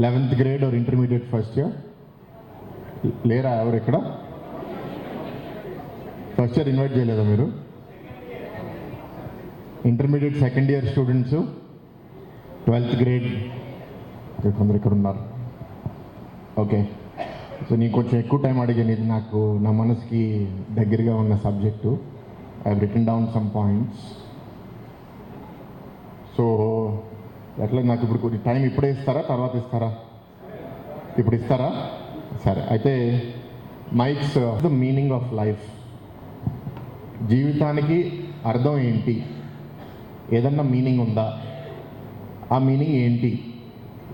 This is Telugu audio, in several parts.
Eleventh grade or intermediate first year. లేరా ఎవరు ఇక్కడ? ఫస్ట్ ఇయర్ ఇన్వైట్ చేయలేదా మీరు? Intermediate second year students twelfth grade. కొందరు ఇక్కడ ఉన్నారు. ఓకే. సో నీకు కొంచెం ఎక్కువ టైం అడిగాను ఇది నాకు నా మనసుకి దగ్గరగా ఉన్న subject. I written down some points so ఎట్లా నాకు ఇప్పుడు కొన్ని టైం ఇప్పుడే ఇస్తారా? తర్వాత ఇస్తారా? ఇప్పుడు ఇస్తారా? సరే అయితే makes the meaning of life. జీవితానికి అర్థం ఏంటి? ఏదన్నా మీనింగ్ ఉందా? ఆ మీనింగ్ ఏంటి?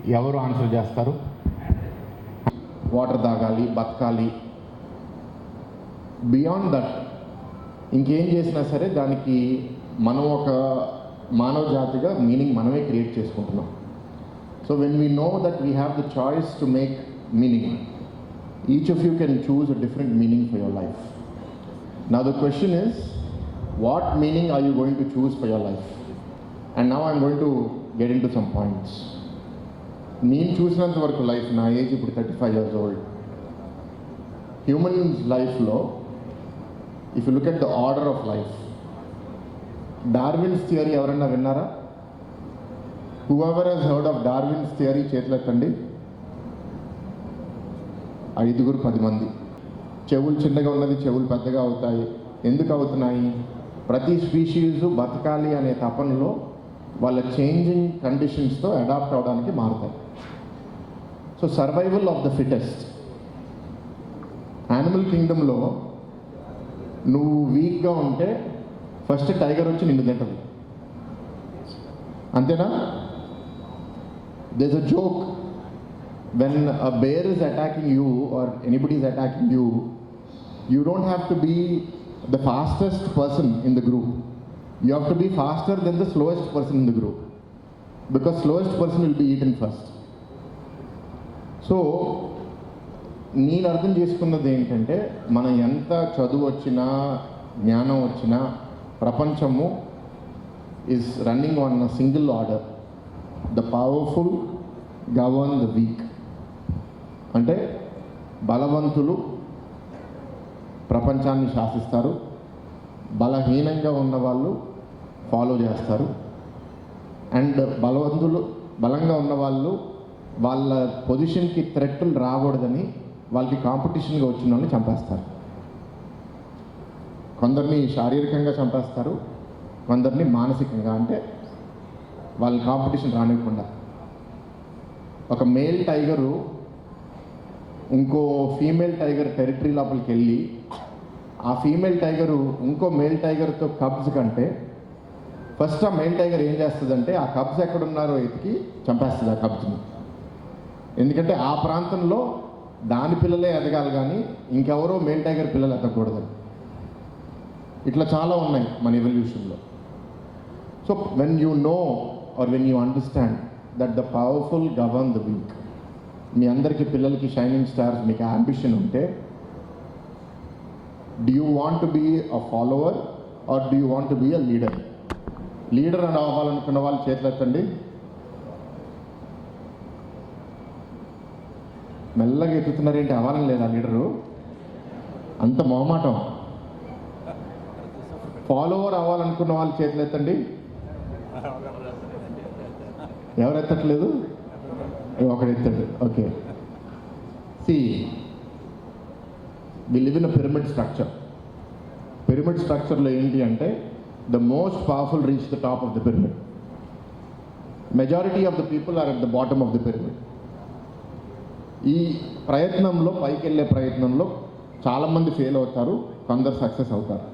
ఎవరు ఆన్సర్ చేస్తారు? వాటర్ తాగాలి బతకాలి. బియాండ్ దట్ ఇంకేం చేసినా సరే దానికి మనం ఒక మానవ జాతిగా మీనింగ్ మనమే క్రియేట్ చేసుకుంటున్నాం. So when we know that we have the choice to make meaning each of you can choose a different meaning for your life నా the question is what meaning are you going to choose for your life and now I'm going to get into some points నేను చూసినంత వరకు లైఫ్ నా ఏజ్ ఇప్పుడు thirty five years old humans లైఫ్లో if you look at the order of life Darwin's theory ఎవరన్నా విన్నారా? Who has heard of Darwin's theory చేతులెత్తండి ఐదుగురు పది మంది. చెవులు చిన్నగా ఉన్నది చెవులు పెద్దగా అవుతాయి. ఎందుకు అవుతున్నాయి? ప్రతి స్పీషీస్ బతకాలి అనే తపనలో వాళ్ళ చేంజింగ్ కండిషన్స్తో అడాప్ట్ అవడానికి మారుతాయి. So survival of the fittest. Animal కింగ్డమ్లో నువ్వు వీక్గా ఉంటే ఫస్ట్ టైగర్ వచ్చి నిన్ను తింటది. అంతేనా? There's a joke when a bear is attacking you or anybody is attacking you you don't have to be the fastest person in the group you have to be faster than the slowest person in the group because slowest person will be eaten first so నేను అర్థం చేసుకున్నది ఏంటంటే మనం ఎంత చదువు వచ్చినా జ్ఞానం వచ్చినా ప్రపంచము is running on single order the powerful govern the weak అంటే బలవంతులు ప్రపంచాన్ని శాసిస్తారు. బలహీనంగా ఉన్న వాళ్ళు ఫాలో చేస్తారు. అండ్ బలవంతులు బలంగా ఉన్న వాళ్ళు వాళ్ళ పొజిషన్కి థ్రెట్లు రాకూడదని వాళ్ళకి కాంపిటీషన్గా వచ్చిన వాళ్ళని చంపేస్తారు. కొందరిని శారీరకంగా చంపేస్తారు కొందరిని మానసికంగా. అంటే వాళ్ళ కాంపిటీషన్ రానివ్వకుండా. ఒక మేల్ టైగరు ఇంకో ఫీమేల్ టైగర్ టెరిటరీ లోపలికి వెళ్ళి ఆ ఫీమేల్ టైగరు ఇంకో మేల్ టైగర్తో కబ్స్ కంటే ఫస్ట్ ఆ మేల్ టైగర్ ఏం చేస్తుందంటే ఆ కబ్స్ ఎక్కడున్నారో ఎతికి చంపేస్తుంది ఆ కబ్స్ని ఎందుకంటే ఆ ప్రాంతంలో దాని పిల్లలే ఎదగాలి కానీ ఇంకెవరో మేల్ టైగర్ పిల్లలు ఎదగకూడదు. ఇట్లా చాలా ఉన్నాయి మన ఎవల్యూషన్లో so when you know or when you understand that the powerful govern the weak మీ అందరికీ పిల్లలకి షైనింగ్ స్టార్స్ మీకు అంబిషన్ ఉంటే do you want be a follower or do you want be a leader leader అని అవ్వాలనుకున్న వాళ్ళు చేతులు ఎత్తండి. మెల్లగా ఎత్తుతున్నారేంటి అవ్వాలని లేదా లీడరు? అంత మొహమాటం. ఫాలోవర్ అవ్వాలనుకున్న వాళ్ళు చేతులు ఎత్తండి. ఎవరు ఎత్తట్లేదు ఒకడు ఎత్తాడు okay see we live in pyramid structure pyramid స్ట్రక్చర్లో ఏంటి అంటే the most powerful reach the top of the pyramid majority of the people are at the bottom of the pyramid ఈ ప్రయత్నంలో పైకి వెళ్ళే ప్రయత్నంలో చాలామంది ఫెయిల్ అవుతారు కొందరు సక్సెస్ అవుతారు.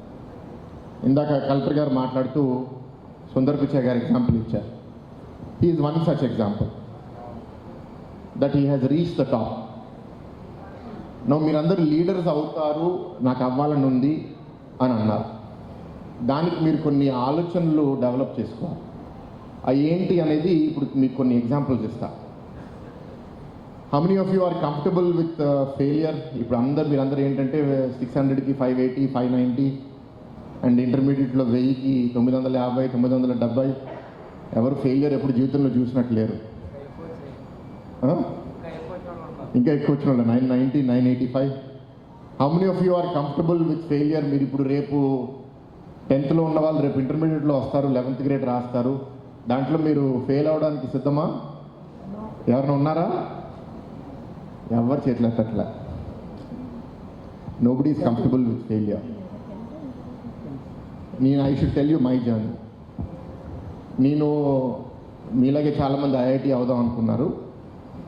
ఇందాక కలెక్టర్ గారు మాట్లాడుతూ సుందర్ పిచ్చే గారు ఎగ్జాంపుల్ ఇచ్చారు. Is one such example that he has reach the top no మీరందరూ లీడర్స్ అవుతారు నాకు అవ్వాలని ఉంది అని అన్నారు. దానికి మీరు కొన్ని ఆలోచనలు డెవలప్ చేసుకోవాలి. అవి ఏంటి అనేది ఇప్పుడు మీకు కొన్ని ఎగ్జాంపుల్స్ ఇస్తా. How many of you are comfortable with failure ఇప్పుడు అందరు మీరందరూ ఏంటంటే సిక్స్ హండ్రెడ్కి five eighty five ninety and ఇంటర్మీడియట్లో వెయ్యికి తొమ్మిది వందల యాభై తొమ్మిది వందల డెబ్బై ఎవరు ఫెయిలియర్ ఎప్పుడు జీవితంలో చూసినట్టు లేరు. ఇంకా ఎక్కువ వచ్చిన వాళ్ళు nine ninety nine eighty five. How many of you are comfortable with failure మీరు ఇప్పుడు రేపు టెన్త్లో ఉన్న వాళ్ళు రేపు ఇంటర్మీడియట్లో వస్తారు లెవెన్త్ గ్రేడ్ రాస్తారు. దాంట్లో మీరు ఫెయిల్ అవడానికి సిద్ధమా? ఎవరైనా ఉన్నారా? ఎవరు చేతులు ఎత్తట్లే? Nobody is comfortable with failure నేను I should tell you my journey నేను మీలాగే చాలామంది ఐఐటి అవుదాం అనుకున్నారు.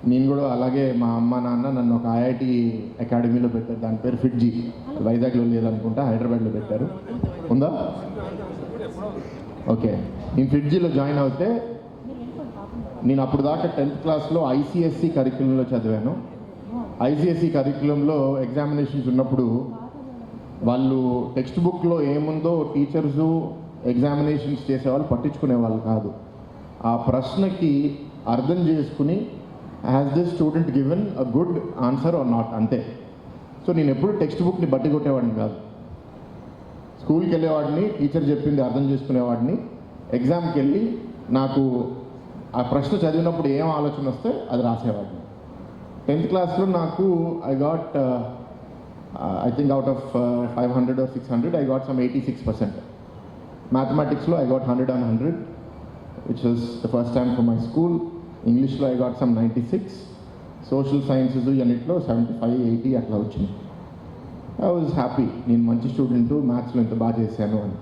నేను కూడా అలాగే మా అమ్మ నాన్న నన్ను ఒక ఐఐటి అకాడమీలో పెట్టారు. దాని పేరు ఫిట్జీ వైజాగ్లో లేదనుకుంటా హైదరాబాద్లో పెట్టారు. ఉందా? ఓకే. నేను ఫిట్జీలో జాయిన్ అవుతే నేను అప్పుడు దాకా టెన్త్ క్లాస్లో ఐసీఎస్సి కరిక్యులంలో చదివాను. ఐసీఎస్సి కరిక్యులంలో ఎగ్జామినేషన్స్ ఉన్నప్పుడు వాళ్ళు టెక్స్ట్ బుక్లో ఏముందో టీచర్సు ఎగ్జామినేషన్స్ చేసేవాళ్ళు పట్టించుకునే వాళ్ళు కాదు. ఆ ప్రశ్నకి అర్థం చేసుకుని has this student given a good answer or not అంతే. సో నేను ఎప్పుడు టెక్స్ట్ బుక్ని బట్టి కొట్టేవాడిని కాదు. స్కూల్కి వెళ్ళేవాడిని టీచర్ చెప్పింది అర్థం చేసుకునేవాడిని. ఎగ్జామ్కి వెళ్ళి నాకు ఆ ప్రశ్న చదివినప్పుడు ఏం ఆలోచన వస్తే అది రాసేవాడిని. టెన్త్ క్లాస్లో నాకు I got I think out of five hundred or six hundred I got some eighty six percent మ్యాథమెటిక్స్లో I got hundred and hundred which was the first time for my school ఇంగ్లీష్లో I got some ninety six social sciences ఇవన్నిట్లో seventy five eighty అట్లా వచ్చింది. ఐ వాజ్ హ్యాపీ నేను మంచి స్టూడెంట్ మ్యాథ్స్లో ఇంత బాగా చేశాను అని.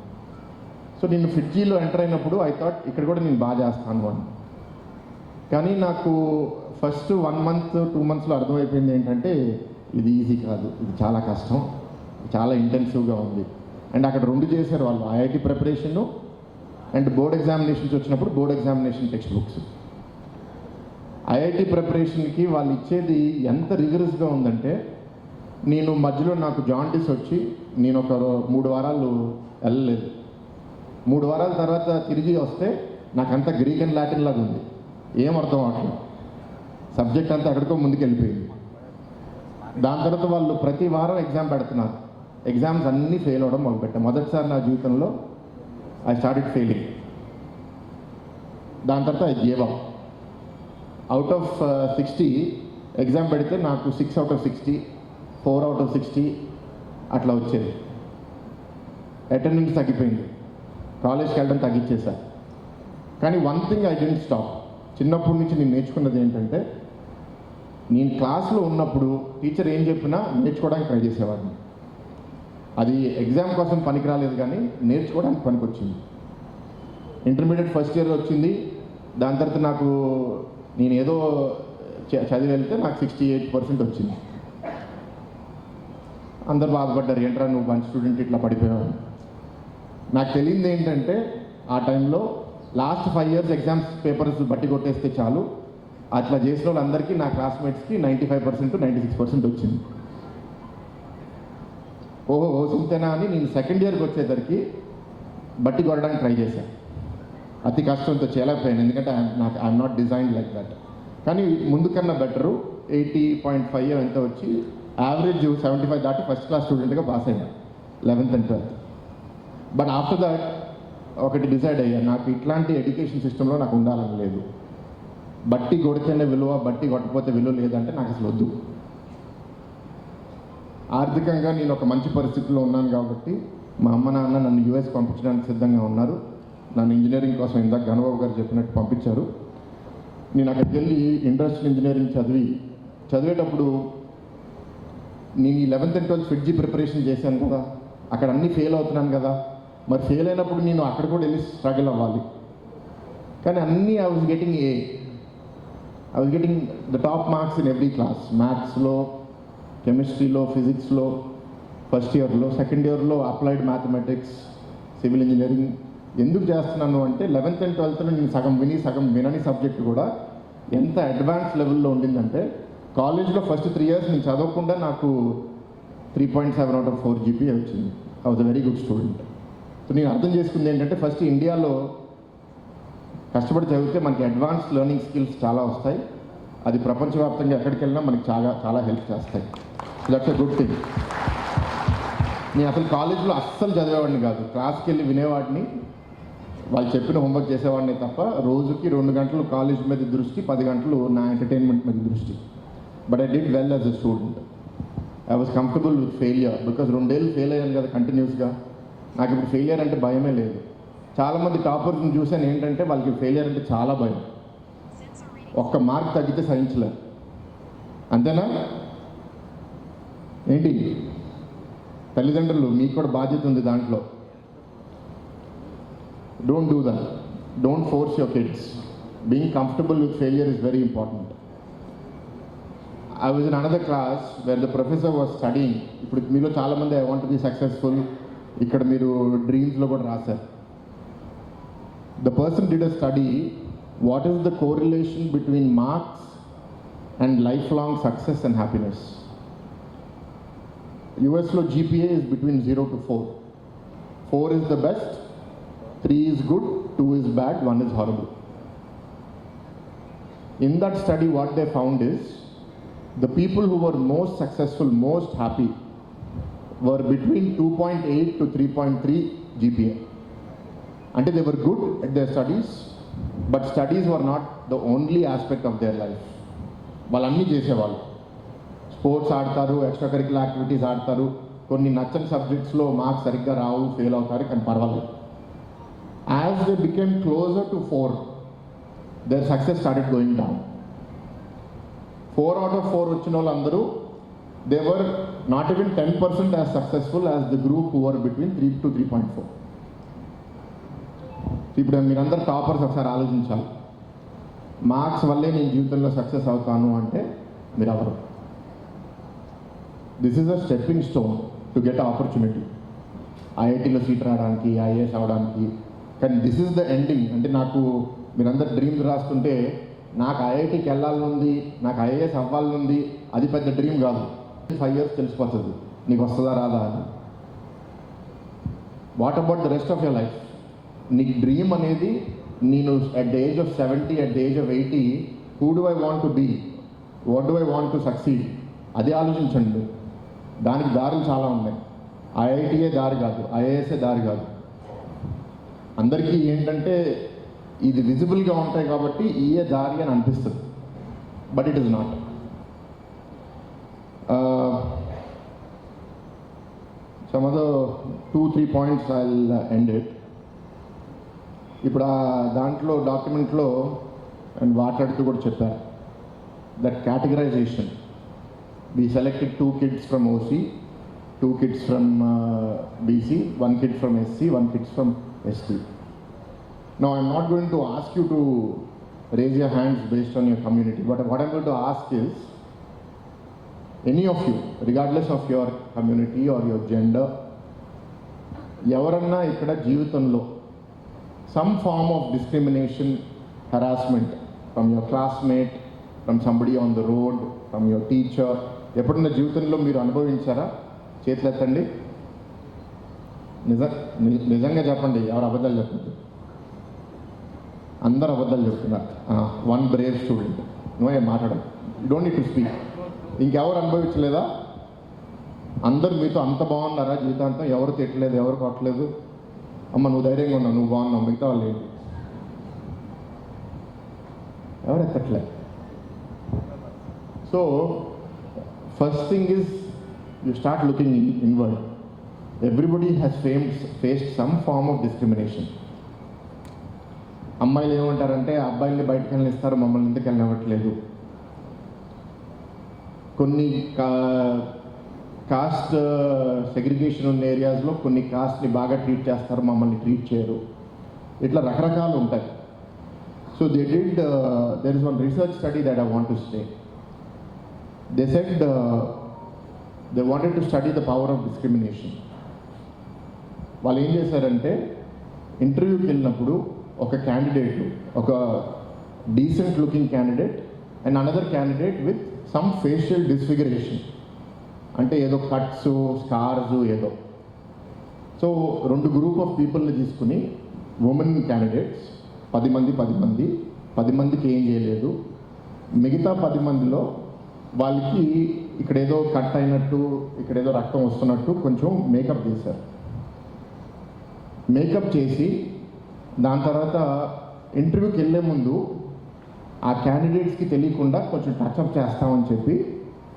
సో నేను ఫిడ్జీలో ఎంటర్ అయినప్పుడు ఐ థాట్ ఇక్కడ కూడా నేను బాగా చేస్తాను అని. కానీ నాకు ఫస్ట్ వన్ మంత్ టూ మంత్స్లో అర్థమైపోయింది ఏంటంటే ఇది ఈజీ కాదు. ఇది చాలా కష్టం. చాలా ఇంటెన్సివ్గా ఉంది. అండ్ అక్కడ రెండు చేశారు వాళ్ళు. IIT preparation and board examinations వచ్చినప్పుడు board examination text books IIT ప్రిపరేషన్కి వాళ్ళు ఇచ్చేది ఎంత రిగరస్గా ఉందంటే నేను మధ్యలో నాకు జాండీస్ వచ్చి నేను ఒక మూడు వారాలు వెళ్ళలేదు. మూడు వారాల తర్వాత తిరిగి వస్తే నాకంతా గ్రీక్ అండ్ లాటిన్ లాగా ఉంది. ఏం అర్థం అవట్లేదు సబ్జెక్ట్ అంతా ఎక్కడికో ముందుకు వెళ్ళిపోయింది దాని తర్వాత వాళ్ళు ప్రతి వారం ఎగ్జామ్ పెడుతున్నారు. ఎగ్జామ్స్ అన్నీ ఫెయిల్ అవ్వడం మొదలుపెట్టాను మొదటిసారి నా జీవితంలో ఐ స్టార్టెడ్ ఫెయిలింగ్ దాని తర్వాత I gave up out of sixty exam పెడితే నాకు six out of sixty four out of sixty అట్లా వచ్చేది. అటెండెన్స్ తగ్గిపోయింది. కాలేజ్కి వెళ్ళడం తగ్గించేసా. కానీ one thing I didn't stop చిన్నప్పటి నుంచి నేను నేర్చుకున్నది ఏంటంటే నేను క్లాస్లో ఉన్నప్పుడు టీచర్ ఏం చెప్పినా నేర్చుకోవడానికి ట్రై చేసేవాడిని. అది ఎగ్జామ్ కోసం పనికి రాలేదు కానీ నేర్చుకోవడానికి పనికొచ్చింది. ఇంటర్మీడియట్ ఫస్ట్ ఇయర్ వచ్చింది. దాని తర్వాత నాకు నేను ఏదో చ- చదివి వెళ్తే నాకు సిక్స్టీ ఎయిట్ పర్సెంట్ వచ్చింది. అందరు బాధపడ్డారు ఏంట్రా నువ్వు మంచి స్టూడెంట్ ఇట్లా పడిపోయావు. నాకు తెలియంది ఏంటంటే ఆ టైంలో last five years exams papers బట్టి కొట్టేస్తే చాలు. అట్లా చేసిన వాళ్ళందరికీ నా క్లాస్మేట్స్కి ninety five percent ninety six percent వచ్చింది. ఓహో ఓ అని నేను సెకండ్ ఇయర్కి వచ్చేసరికి బట్టి కొట్టడానికి ట్రై చేశాను అతి కష్టంతో చేయలేకపోయాను ఎందుకంటే నాకు I'm not design like that కానీ ముందు కన్నా బెటరు ఎయిటీ పాయింట్ ఫైవ్ ఎంత వచ్చి యావరేజ్ సెవెంటీ ఫైవ్ దాటి ఫస్ట్ క్లాస్ స్టూడెంట్గా పాస్ అయ్యాను eleventh and twelfth but after that ఒకటి డిసైడ్ అయ్యాను నాకు ఇట్లాంటి ఎడ్యుకేషన్ సిస్టంలో నాకు ఉండాలని లేదు. బట్టి కొడితేనే విలువ బట్టి కొట్టకపోతే విలువ లేదంటే నాకు అసలు వద్దు. ఆర్థికంగా నేను ఒక మంచి పరిస్థితిలో ఉన్నాను కాబట్టి మా అమ్మ నాన్న నన్ను యూఎస్ పంపించడానికి సిద్ధంగా ఉన్నారు. నన్ను ఇంజనీరింగ్ కోసం ఇందాక గణబాబు గారు చెప్పినట్టు పంపించారు. నేను అక్కడికి వెళ్ళి ఇండస్ట్రియల్ ఇంజనీరింగ్ చదివి చదివేటప్పుడు నేను ఈ eleventh and twelfth FIITJEE preparation చేశాను కదా. అక్కడ అన్నీ ఫెయిల్ అవుతున్నాను కదా. మరి ఫెయిల్ అయినప్పుడు నేను అక్కడ కూడా వెళ్ళి స్ట్రగుల్ అవ్వాలి. కానీ అన్నీ I was getting A I was getting the top marks in every class మ్యాథ్స్లో కెమిస్ట్రీలో ఫిజిక్స్లో ఫస్ట్ ఇయర్లో సెకండ్ ఇయర్లో అప్లైడ్ మ్యాథమెటిక్స్ సివిల్ ఇంజనీరింగ్ ఎందుకు చేస్తున్నాను అంటే లెవెన్త్ అండ్ ట్వెల్త్లో నేను సగం విని సగం వినని సబ్జెక్ట్ కూడా ఎంత అడ్వాన్స్ లెవెల్లో ఉండిందంటే కాలేజ్లో ఫస్ట్ త్రీ ఇయర్స్ నేను చదవకుండా నాకు three point seven out of four GP వచ్చింది. I was a very good student so నేను అర్థం చేసుకుంది ఏంటంటే ఫస్ట్ ఇండియాలో కష్టపడి చదివితే మనకి అడ్వాన్స్ లెర్నింగ్ స్కిల్స్ చాలా వస్తాయి. అది ప్రపంచవ్యాప్తంగా ఎక్కడికి వెళ్ళినా మనకి చాలా చాలా హెల్ప్ చేస్తాయి. దట్స్ అ గుడ్ థింగ్ నేను అసలు కాలేజ్లో అస్సలు చదివేవాడిని కాదు. క్లాస్కి వెళ్ళి వినేవాడిని. వాళ్ళు చెప్పిన హోంవర్క్ చేసేవాడిని తప్ప రోజుకి రెండు గంటలు కాలేజ్ మీద దృష్టి పది గంటలు నా ఎంటర్టైన్మెంట్ మీద దృష్టి. But I did well as a student I was comfortable with failure because రెండేళ్ళు ఫెయిల్ అయ్యాను కదా కంటిన్యూస్గా నాకు ఇప్పుడు ఫెయిలియర్ అంటే భయమే లేదు. చాలామంది టాపర్స్ని చూసాను ఏంటంటే వాళ్ళకి ఫెయిలియర్ అంటే చాలా భయం. ఒక్క మార్క్ తగ్గితే సహించలేరు అంతేనా? ఏంటి? తల్లిదండ్రులు మీకు కూడా బాధ్యత ఉంది దాంట్లో. Don't do that don't force your kids being comfortable with failure is very important I was in another class where the professor was studying ఇప్పుడు మీలో చాలామంది ఐ వాంట్ బి సక్సెస్ఫుల్ ఇక్కడ మీరు డ్రీమ్స్లో కూడా రాశారు. the person did a study what is the correlation between marks and lifelong success and happiness. US law GPA is between 0 to 4. 4 is the best, 3 is good, 2 is bad, 1 is horrible. In that study, what they found is the people who were most successful, most happy, were between 2.8 to 3.3 GPA. అంటే they were good at their studies but studies were not the only aspect of their life వాళ్ళు అన్నీ చేసేవాళ్ళు స్పోర్ట్స్ ఆడతారు ఎక్స్ట్రా కరిక్యులర్ యాక్టివిటీస్ ఆడతారు కొన్ని నచ్చని సబ్జెక్ట్స్లో మార్క్స్ సరిగ్గా రావు ఫెయిల్ అవుతారు కానీ పర్వాలేదు as they became closer to four their success started going down four out of four వచ్చిన వాళ్ళందరూ they were not even ten percent as successful as the group over between three to three point four ఇప్పుడు మీరందరూ టాపర్స్ ఒకసారి ఆలోచించాలి. మార్క్స్ వల్లే నేను జీవితంలో సక్సెస్ అవుతాను అంటే మీరు ఎవరు this is a stepping stone to get opportunity ఐఐటీలో seat రావడానికి ఐఏఎస్ అవడానికి కానీ దిస్ ఇస్ ద ఎండింగ్ అంటే నాకు మీరందరు డ్రీమ్స్ రాస్తుంటే నాకు ఐఐటికి వెళ్ళాలనుంది నాకు ఐఏఎస్ అవ్వాలనుంది అది పెద్ద డ్రీమ్ కాదు. ఫైవ్ ఇయర్స్ తెలిసిపోతుంది. నీకు వస్తుందా రాదా అని. What about the rest of your life నీ డ్రీమ్ అనేది నేను at the age of seventy at the age of eighty who do I want to be what do I want to succeed అది ఆలోచించండి. దానికి దారులు చాలా ఉన్నాయి. ఐఐటిఏ దారి కాదు ఐఏఎస్ఏ దారి కాదు. అందరికీ ఏంటంటే ఇది విజిబుల్గా ఉంటాయి కాబట్టి ఈఏ దారి అని అనిపిస్తుంది. But it is not some other two three points I end it ఇప్పుడు ఆ దాంట్లో డాక్యుమెంట్లో అండ్ వాటాడుతూ కూడా చెప్పారు that categorization we selected two kids from OC two kids from BC one kid from SC one kids from ST no I'm not going to ask you to raise your hands based on your community but what I'm going to ask is any of you regardless of your community or your gender ఎవరన్నా ఇక్కడ జీవితంలో some form of discrimination harassment from your classmate from somebody on the road from your teacher ఎప్పుడన్నా జీవితంలో మీరు అనుభవించారా? చేతులు ఎత్తండి నిజ ని- నిజంగా చెప్పండి ఎవరు అబద్ధాలు చెప్పండి అందరు అబద్ధాలు చెప్తున్నారు. వన్ బ్రేవ్ స్టూడెంట్ నువ్వే మాట్లాడడం డోంట్ నీడ్ టు స్పీక్ ఇంకెవరు అనుభవించలేదా? అందరు మీతో అంత బాగున్నారా? జీవితాంతం ఎవరు తిట్టలేదు ఎవరు కొట్టలేదు? అమ్మ నువ్వు ధైర్యంగా ఉన్నావు నువ్వు బాగున్నావు మిగతా వాళ్ళు ఏంటి? ఎవరు ఎత్తట్లే so first thing is you start looking in inward everybody has fame faced some form of discrimination అమ్మాయిలు ఏమంటారంటే అబ్బాయిల్ని బయటకు వెళ్ళిస్తారు మమ్మల్ని ఎందుకు వెళ్ళనివ్వట్లేదు? కొన్ని కా- కాస్ట్ సెగ్రిగేషన్ ఉన్న ఏరియాస్లో కొన్ని కాస్ట్ని బాగా ట్రీట్ చేస్తారు మమ్మల్ని ట్రీట్ చేయరు. ఇట్లా రకరకాలు ఉంటాయి. So they did there is one research study that I want to stay they said they wanted to study the power of discrimination వాళ్ళు ఏం చేశారంటే ఇంటర్వ్యూకి వెళ్ళినప్పుడు ఒక క్యాండిడేట్ ఒక decent looking candidate and another candidate with some facial disfiguration అంటే ఏదో కట్స్ స్కార్స్ ఏదో. సో రెండు గ్రూప్ ఆఫ్ పీపుల్ని తీసుకుని ఉమెన్ క్యాండిడేట్స్ పది మంది పది మంది పది మందికి ఏం చేయలేదు. మిగతా పది మందిలో వాళ్ళకి ఇక్కడ ఏదో కట్ అయినట్టు ఇక్కడ ఏదో రక్తం వస్తున్నట్టు కొంచెం మేకప్ చేశారు. మేకప్ చేసి దాని తర్వాత ఇంటర్వ్యూకి వెళ్ళే ముందు ఆ క్యాండిడేట్స్కి తెలియకుండా కొంచెం టచ్అప్ చేస్తామని చెప్పి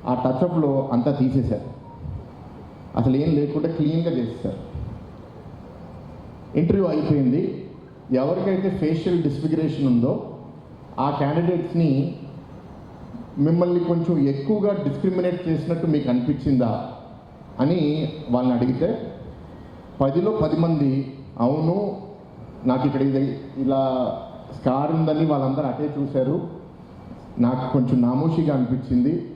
ఆ టచ్అప్లో అంతా తీసేశారు. అసలు ఏం లేకుండా క్లీన్గా చేసేసారు ఇంటర్వ్యూ అయిపోయింది. ఎవరికైతే ఫేషియల్ డిస్ఫిగరేషన్ ఉందో ఆ క్యాండిడేట్స్ని మిమ్మల్ని కొంచెం ఎక్కువగా డిస్క్రిమినేట్ చేసినట్టు మీకు అనిపించిందా అని వాళ్ళని అడిగితే పదిలో పది మంది అవును నాకు ఇక్కడ ఇది ఇలా స్కార్ ఉందని వాళ్ళందరూ అటే చూశారు. నాకు కొంచెం నామోషిగా అనిపించింది.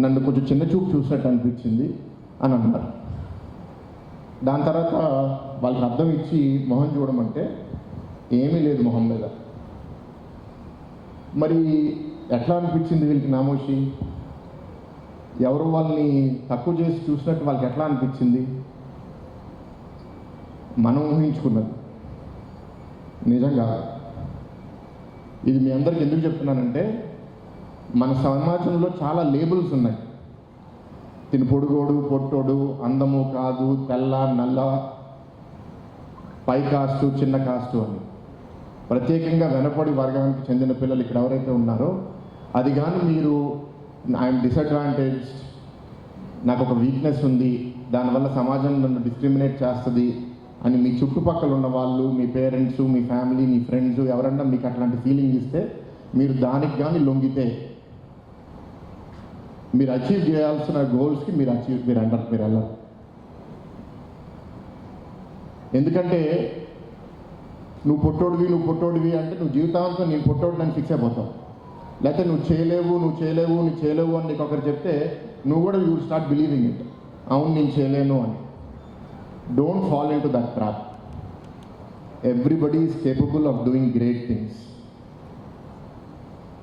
నన్ను కొంచెం చిన్న చూపు చూసినట్టు అనిపించింది అని అన్నారు దాని తర్వాత వాళ్ళకి అర్థం ఇచ్చి మొహం చూడమంటే ఏమీ లేదు మొహం మీద. మరి ఎట్లా అనిపించింది వీళ్ళకి నామోషి? ఎవరు వాళ్ళని తక్కువ చేసి చూసినట్టు వాళ్ళకి ఎట్లా అనిపించింది? మనం ఊహించుకున్నది. నిజంగా ఇది మీ అందరికి ఎందుకు చెప్తున్నానంటే మన సమాజంలో చాలా లేబుల్స్ ఉన్నాయి. తిని పొడుగోడు పొట్టోడు అందము కాదు తెల్ల నల్ల పై కాస్టు చిన్న కాస్టు అని. ప్రత్యేకంగా వెనపడి వర్గానికి చెందిన పిల్లలు ఇక్కడ ఎవరైతే ఉన్నారో అది కానీ మీరు ఐఎమ్ డిసడ్వాంటేజ్ నాకు ఒక వీక్నెస్ ఉంది దానివల్ల సమాజం నన్ను డిస్క్రిమినేట్ చేస్తుంది అని మీ చుట్టుపక్కల ఉన్న వాళ్ళు మీ పేరెంట్స్ మీ ఫ్యామిలీ మీ ఫ్రెండ్స్ ఎవరన్నా మీకు అట్లాంటి ఫీలింగ్ ఇస్తే మీరు దానికి కానీ లొంగితే మీరు అచీవ్ చేయాల్సిన గోల్స్కి మీరు అచీవ్ మీరు అంటారు మీరు వెళ్ళరు. ఎందుకంటే నువ్వు పొట్టోడివి నువ్వు పొట్టోడివి అంటే నువ్వు జీవితాంతం నేను పొట్టోడు ఫిక్స్ అయిపోతావు. లేకపోతే నువ్వు చేయలేవు నువ్వు చేయలేవు నువ్వు చేయలేవు అని నీకు ఒకరు చెప్తే నువ్వు కూడా యూ స్టార్ట్ బిలీవింగ్ ఇట్ అవును నేను చేయలేను అని. Don't fall into that trap everybody is capable of doing great things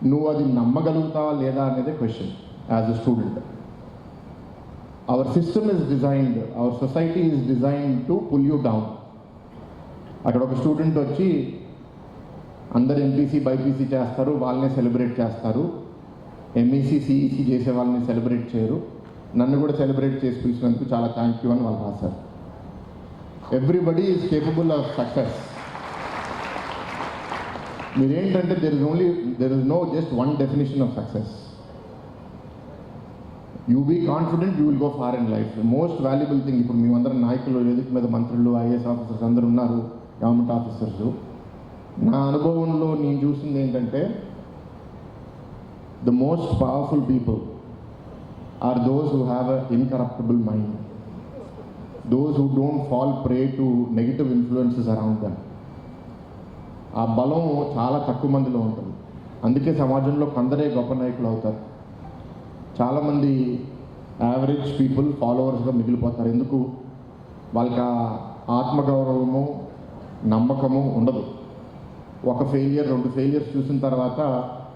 నువ్వు అది నమ్మగలుగుతావా లేదా అనేది question as a student Our system is designed, our society is designed to pull you down. అక్కడ ఒక స్టూడెంట్ వచ్చి అందరు ఎంపీసీ బైపీసీ చేస్తారు వాళ్ళనే సెలబ్రేట్ చేస్తారు. ఎంఈసీ సిఈసీ చేసే వాళ్ళని సెలబ్రేట్ చేయరు. నన్ను కూడా సెలబ్రేట్ చేసి పిలిచినందుకు చాలా థ్యాంక్ యూ అని వాళ్ళు రాశారు. Everybody is capable of success మీరేంటంటే there is only there is no just one definition of success you be confident you will go far in life most valuable thing ఇప్పుడు మేమందరం నాయకులు వేదిక మీద మంత్రులు ఐఏఎస్ ఆఫీసర్స్ అందరూ ఉన్నారు గవర్నమెంట్ ఆఫీసర్స్ నా అనుభవంలో నేను చూసింది ఏంటంటే the most powerful people are those who have a incorruptible mind those who don't fall prey to negative influences around them ఆ బలం చాలా తక్కువ మందిలో ఉంటుంది. అందుకే సమాజంలో కొందరే గొప్ప నాయకులు అవుతారు. చాలామంది యావరేజ్ పీపుల్ ఫాలోవర్స్గా మిగిలిపోతారు. ఎందుకు? వాళ్ళకి ఆత్మగౌరవము నమ్మకము ఉండదు. ఒక ఫెయిలియర్ రెండు ఫెయిలియర్స్ చూసిన తర్వాత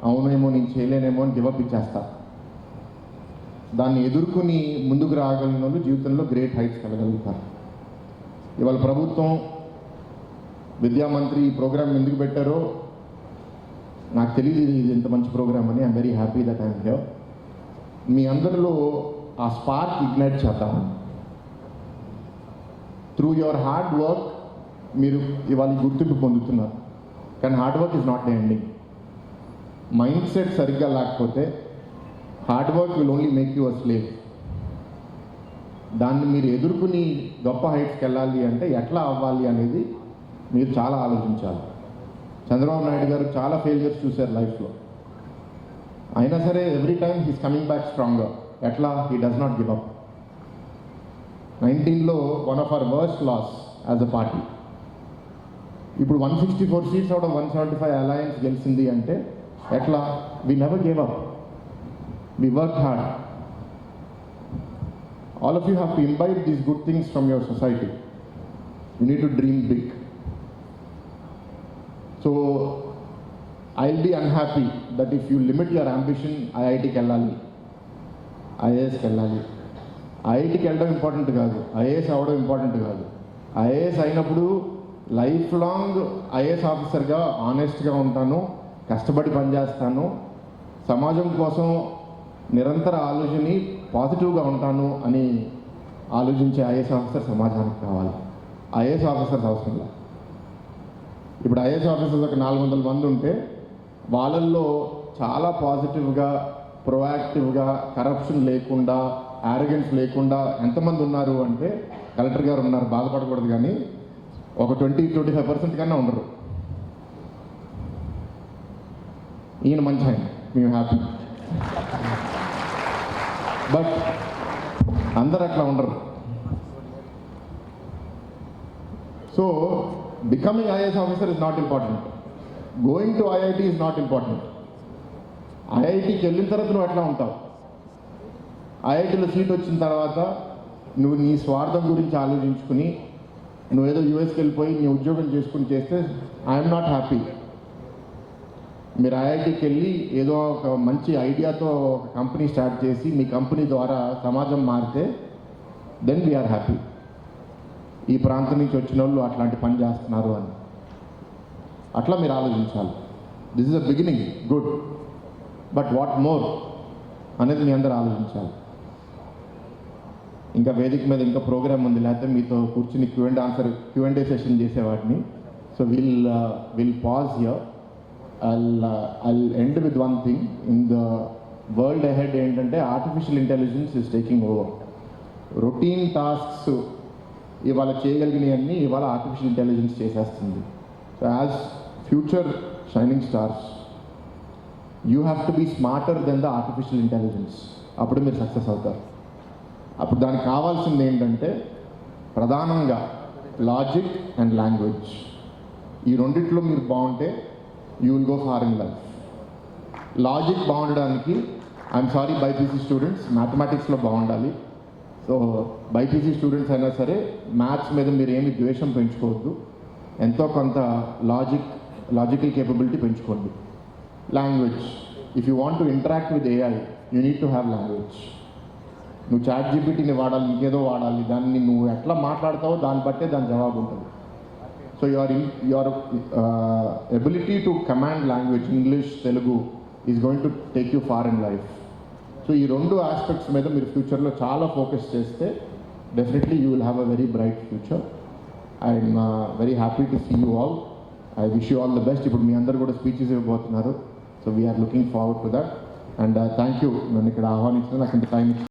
అవునేమో నేను చేయలేనేమో అని గివప్ ఇచ్చేస్తారు. దాన్ని ఎదుర్కొని ముందుకు రాగలిగిన వాళ్ళు జీవితంలో గ్రేట్ హైట్స్ కలగలుగుతారు ఇవాళ ప్రభుత్వం విద్యామంత్రి ఈ ప్రోగ్రామ్ ఎందుకు పెట్టారో నాకు తెలియదు ఇది ఇంత మంచి ప్రోగ్రామ్ అని. I'm very happy that I'm here మీ అందరిలో ఆ స్పార్క్ ఇగ్నైట్ చేద్దాం. త్రూ యువర్ హార్డ్ వర్క్ మీరు ఇవాళ గుర్తింపు పొందుతున్నారు. కానీ hard work is not ending mindset సరిగ్గా లేకపోతే hard work will only make you a దాన్ని మీరు ఎదుర్కొని గొప్ప హైట్స్కి వెళ్ళాలి అంటే ఎట్లా అవ్వాలి అనేది మీరు చాలా ఆలోచించాలి. చంద్రబాబు నాయుడు గారు చాలా ఫెయిల్యూర్స్ చూశారు లైఫ్లో అయినా సరే every time he's coming back stronger ఎట్లా? He does not give up నైన్టీన్లో one of our worst loss as a party ఇప్పుడు one sixty four seats out of one seventy five alliance గెలిచింది అంటే ఎట్లా? We never gave up we work hard all of you have to imbibe these good things from your society you need to dream big so I will be unhappy that if you limit your ambition ఐఐటికి వెళ్ళాలి. ఐఏఎస్కి వెళ్ళాలి. ఐఐటికి వెళ్ళడం ఇంపార్టెంట్ కాదు. ఐఏఎస్ అవ్వడం ఇంపార్టెంట్ కాదు. ఐఏఎస్ అయినప్పుడు లైఫ్ లాంగ్ ఐఏఎస్ ఆఫీసర్గా ఆనెస్ట్గా ఉంటాను కష్టపడి పనిచేస్తాను. సమాజం కోసం నిరంతర ఆలోచని పాజిటివ్గా ఉంటాను అని ఆలోచించే ఐఏఎస్ ఆఫీసర్ సమాజానికి కావాలి. ఐఏఎస్ ఆఫీసర్స్ అవసరం లేదు. ఇప్పుడు ఐఏఎస్ ఆఫీసర్స్ ఒక నాలుగు వందల మంది ఉంటే వాళ్ళల్లో చాలా పాజిటివ్గా ప్రొయాక్టివ్గా కరప్షన్ లేకుండా యారగెన్స్ లేకుండా ఎంతమంది ఉన్నారు అంటే కలెక్టర్ గారు ఉన్నారు బాధపడకూడదు కానీ ఒక ట్వంటీ ట్వంటీ ఫైవ్ పర్సెంట్ కన్నా ఉండరు. ఈయన మంచి ఆయన. మేము హ్యాపీ. బట్ అందరు అట్లా ఉండరు. So becoming IAS officer is not important going to IIT is not important ఐఐటికి వెళ్ళిన తర్వాత నువ్వు ఎట్లా ఉంటావు. ఐఐటిలో సీట్ వచ్చిన తర్వాత నువ్వు నీ స్వార్థం గురించి ఆలోచించుకుని నువ్వేదో యూఎస్కి వెళ్ళిపోయి నీ ఉద్యోగం చేసుకుని చేస్తే ఐఎమ్ నాట్ హ్యాపీ మీరు ఐఐటికి వెళ్ళి ఏదో ఒక మంచి ఐడియాతో ఒక కంపెనీ స్టార్ట్ చేసి మీ కంపెనీ ద్వారా సమాజం మారితే దెన్ వీఆర్ హ్యాపీ ఈ ప్రాంతం నుంచి వచ్చిన వాళ్ళు అట్లాంటి పని చేస్తున్నారు అని. అట్లా మీరు ఆలోచించాలి. This is a beginning good but what more అనేది మీ అందరూ ఆలోచించాలి. ఇంకా వేదిక మీద ఇంకా ప్రోగ్రామ్ ఉంది. లేకపోతే మీతో కూర్చుని Q and answer Q and A session చేసేవాటిని. So will will pause here I'll I'll end with one thing in the world ahead ఏంటంటే artificial intelligence is taking over routine tasks ఇవాళ చేయగలిగినవన్నీ ఇవాళ ఆర్టిఫిషియల్ ఇంటెలిజెన్స్ చేసేస్తుంది. So as future shining stars you have to be smarter than the artificial intelligence అప్పుడు మీరు సక్సెస్ అవుతారు. అప్పుడు దానికి కావాల్సింది ఏంటంటే ప్రధానంగా లాజిక్ అండ్ లాంగ్వేజ్ ఈ రెండిట్లో మీరు బాగుంటే you will go far in life logic బాగుండడానికి I'm sorry BiPC students మ్యాథమెటిక్స్లో బాగుండాలి. సో బైపీసీ స్టూడెంట్స్ అయినా సరే మ్యాథ్స్ మీద మీరు ఏమి ద్వేషం పెంచుకోవద్దు. ఎంతో కొంత లాజిక్ లాజికల్ కేపబిలిటీ పెంచుకోండి. Language if you want to interact with AI you need to have language నువ్వు చాట్ జీపీటీని వాడాలి ఇంకేదో వాడాలి దాన్ని నువ్వు ఎట్లా మాట్లాడతావో దాన్ని బట్టే దాని జవాబు ఉంటుంది. So your your ability to command language English Telugu is going to take you far in life so ఈ రెండు ఆస్పెక్ట్స్ మీద మీరు ఫ్యూచర్లో చాలా ఫోకస్ చేస్తే definitely you will have a very bright future I'm very happy to see you all I wish you all the best ఇప్పుడు మీ అందరు కూడా స్పీచెస్ ఇవ్వబోతున్నారు. So we're looking forward to that and thank you నన్ను ఇక్కడ ఆహ్వానించిన నాకు ఇంత టైం